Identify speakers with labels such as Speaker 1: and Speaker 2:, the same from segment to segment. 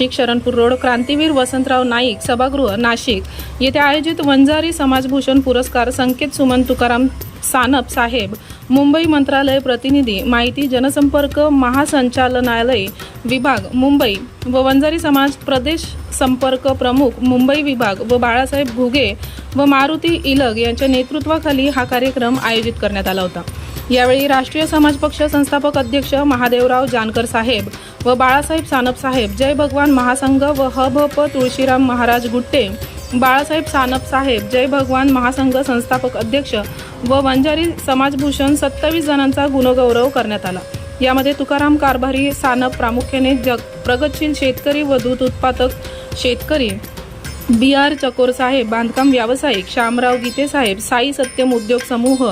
Speaker 1: Nashik Sharanpur road क्रांतीवीर Vasantrao Naik सभागृह नाशिक. येथे आयोजित वंजारी समाजभूषण पुरस्कार संकेत सुमन तुकाराम सानप साहेब मुंबई मंत्रालय प्रतिनिधी माहिती जनसंपर्क महासंचालनालय विभाग मुंबई व वंजारी समाज प्रदेश संपर्क प्रमुख मुंबई विभाग व बाळासाहेब घुगे व मारुती इलग यांच्या नेतृत्वाखाली हा कार्यक्रम आयोजित करण्यात आला होता. यावेळी राष्ट्रीय समाज पक्ष संस्थापक अध्यक्ष महादेवराव जानकर साहेब व बाळासाहेब सानप साहेब जय भगवान महासंघ व ह भ प तुळशीराम महाराज गुट्टे बाळासाहेब सानप साहेब जय भगवान महासंघ संस्थापक अध्यक्ष व वंजारी समाजभूषण सत्तावीस जणांचा गुणगौरव करण्यात आला. यामध्ये तुकाराम कारभारी सानप प्रामुख्याने जग प्रगतशील शेतकरी व दूध उत्पादक शेतकरी बी आर चकोर साहेब बांधकाम व्यावसायिक शामराव गीते साहेब साई सत्यम उद्योग समूह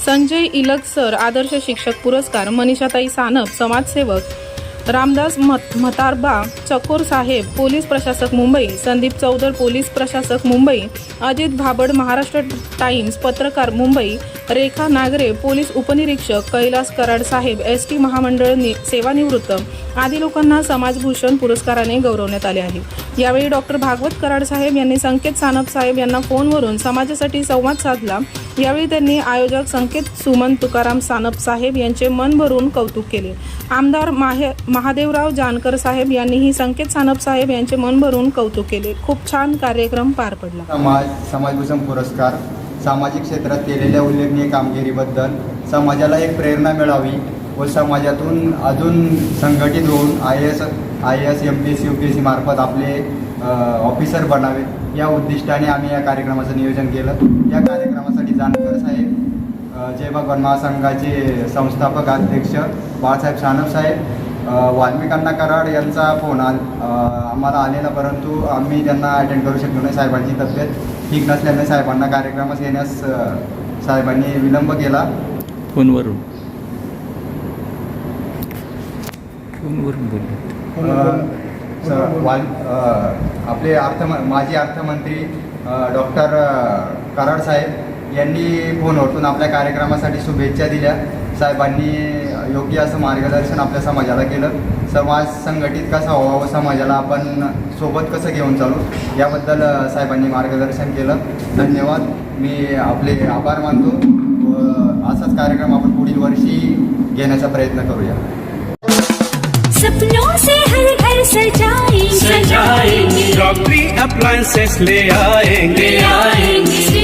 Speaker 1: संजय इलग सर आदर्श शिक्षक पुरस्कार मनीषाताई सानप समाजसेवक रामदास मत मतारबा चकोर साहेब पोलीस प्रशासक मुंबई संदीप चौधर पोलीस प्रशासक मुंबई अजित भाबड महाराष्ट्र टाइम्स पत्रकार मुंबई रेखा नागरे पोलीस उपनिरीक्षक कैलास कराड साहेब एस टी महामंडळ नि- सेवानिवृत्त. आदी लोकांना समाजभूषण पुरस्काराने गौरवण्यात आले आहे. यावेळी डॉक्टर भागवत कराड साहेब यांनी संकेत सानप साहेब यांना फोनवरून समाजासाठी संवाद साधला. यावेळी त्यांनी आयोजक संकेत सुमन तुकाराम सानप साहेब यांचे मन भरून कौतुक केले. आमदार माहे महादेवराव जानकर साहेब यांनीही संकेत सानप साहेब यांचे मन भरून कौतुक केले. खूप छान कार्यक्रम पार पडला.
Speaker 2: समाज समाजभूषण पुरस्कार सामाजिक क्षेत्रात केलेल्या उल्लेखनीय कामगिरीबद्दल समाजाला एक प्रेरणा मिळावी व समाजातून अजून संघटित होऊन I S I S M P S U P S C मार्फत आपले ऑफिसर बनावेत या उद्दिष्टाने आम्ही या कार्यक्रमाचं नियोजन केलं. या कार्यक्रमासाठी जानकर साहेब जय भगवान महासंघाचे संस्थापक अध्यक्ष बाळासाहेब सानप साहेब वाल्मिकांना कराड यांचा फोन आम्हाला आलेला परंतु आम्ही त्यांना अटेंड करू शकलो नाही. साहेबांची तब्येत ठीक नसल्याने साहेबांना कार्यक्रमास येण्यास साहेबांनी विलंब केला.
Speaker 3: फोनवरून. फोनवरून बोललो.
Speaker 2: स- वाल आपले अर्थ माजी अर्थमंत्री डॉक्टर कराड साहेब यांनी फोनवरतून आपल्या कार्यक्रमासाठी शुभेच्छा दिल्या. साहेबांनी योग्य असं मार्गदर्शन आपल्या समाजाला केलं. समाज संघटित कसा व्हावा व समाजाला आपण सोबत कसं घेऊन चालू याबद्दल साहेबांनी मार्गदर्शन केलं. धन्यवाद. मी आपले आभार मानतो. व असाच कार्यक्रम आपण पुढील वर्षी घेण्याचा प्रयत्न करूया.
Speaker 4: सपनों से हर घर सजाएंगे.
Speaker 5: सजाएंगे. ले आएंगे.
Speaker 4: आएंगे.